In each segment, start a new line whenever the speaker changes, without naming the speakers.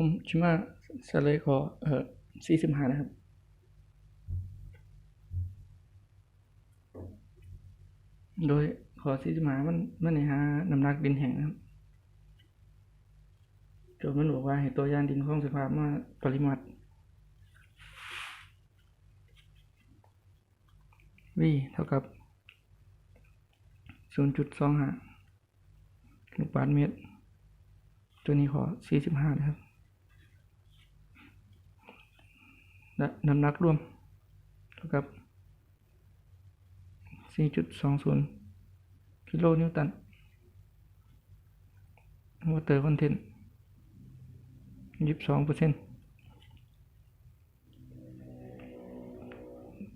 ผมชิมาสเลยขอเออสี่สิบห้านะครับโดยขอสี่สิบห้ามันมันในหาน้ำหนักดินแห้งนะครับโจทย์มันบอกว่าให้ตัวยานดินคงสภาพมาปริมาตร v เท่ากับ 0.25ลูกบาศก์เมตร ตัวนี้ขอ 45 นะครับ และน้ำหนักรวมเท่ากับ 4.20 กิโลนิวตันวอเตอร์คอนเทนต์22เปอร์เซ็นต์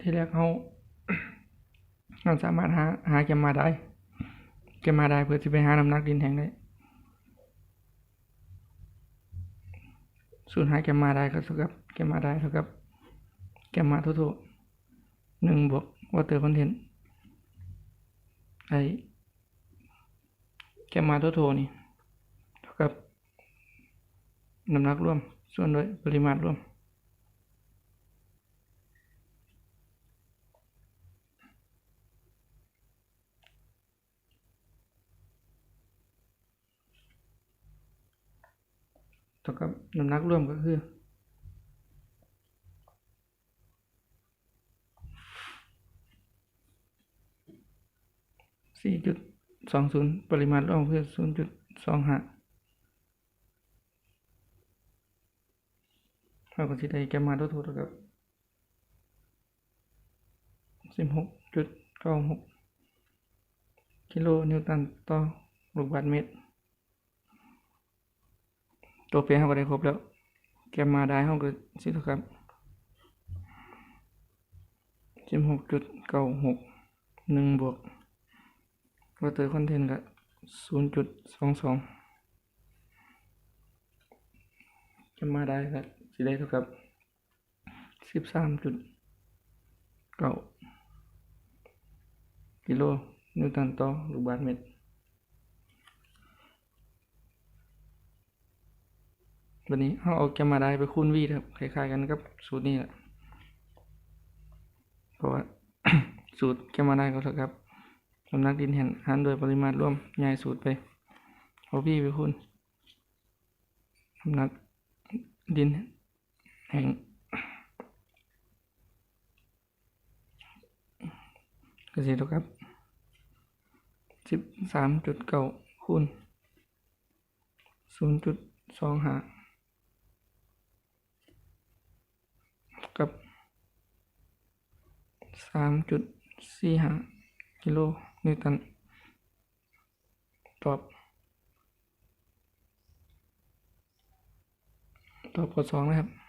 ที่แรกเขาเราสามารถหาหาแกมมาได้แกมมาได้เพื่อจะไปหาน้ำหนักดินแห้งได้สูตรหาแกมมาได้ก็เท่ากับแกมมาได้เท่ากับ แกมมาทั่วๆหนึ่งบวกวอเตอร์คอนเทนต์ไอแกมมาทั่วๆนี่เท่ากับน้ำหนักรวม ส่วนด้วยปริมาตรรวม เท่ากับน้ำหนักรวมก็คือ สี่จุดสองศูนย์ปริมาตรรวมคือศูนย์จุดสองห้าเราก็สิได้แกมมาตัวถูกเท่ากับสิบหกจุดเก้าหกกิโลนิวตันต่อลูกบาศก์เมตร ตัวเปลี่ยนเขาก็ได้ครบแล้ว แกมมาได้เขาก็สิเท่ากับสิบหกจุดเก้าหกหนึ่งบวก วอเตอร์คอนเทนต์ก็ศูนย์จุดสองสองแกมมาได้ก็สิได้เท่ากับสิบสามจุดเก้ากิโลนิวตันต่อลูกบาศก์เมตรวันนี้เราเอาแกมมาได้ไปคูณวีครับคล้ายๆกันกับสูตรนี้แหละเพราะว่าสูตรแกมมาได้ก็เท่ากับ น้ำหนักดินแห่งหารโดยปริมาตรรวมย้ายสูตรไปเอาวีไปคูณน้ำหนักดินแห่งก็สิเท่ากับสิบสามจุดเก้าคูณศูนย์จุดสองหากับสามจุดสี่หา กิโลนิวตันตอบตอบข้อสองนะครับ